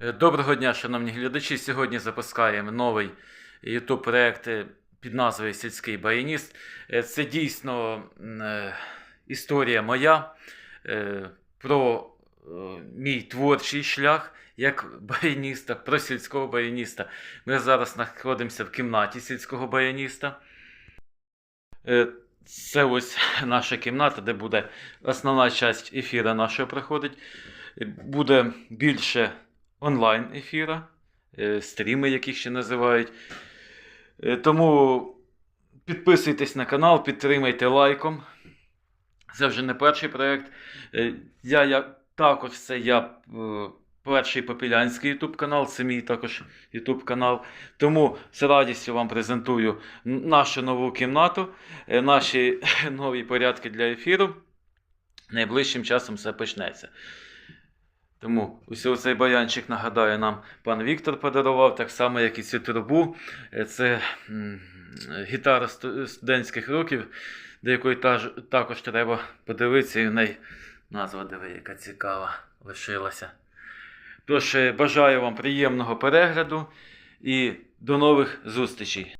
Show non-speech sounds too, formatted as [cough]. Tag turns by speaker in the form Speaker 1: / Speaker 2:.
Speaker 1: Е, Доброго дня, шановні глядачі. Сьогодні запускаємо новий YouTube проект е, під назвою Сільський баяніст. Е, Це дійсно історія моя про мій творчий шлях як баяніста, про сільського баяніста. Ми зараз знаходимося в кімнаті сільського баяніста. Це ось наша кімната, де буде основна частина ефіру нашого проходить. Буде більше онлайн ефіра, е, стріми, яких ще називають. Е, Тому підписуйтесь на канал, підтримайте лайком. Це вже не перший проєкт. Е, Я, я також це я перший попілянський YouTube канал, це мій також YouTube канал. Тому з радістю вам презентую нашу нову кімнату, наші [laughs] нові порядки для ефіру. Найближчим часом все почнеться. Тому ось цей баянчик, нагадаю, нам пан Віктор подарував, так само, як і цю трубу. Е, Це гітара студентських років, до якої також треба подивитися, і в неї назва диви, яка цікава лишилася. Тож, е, бажаю вам приємного перегляду і до нових зустрічей.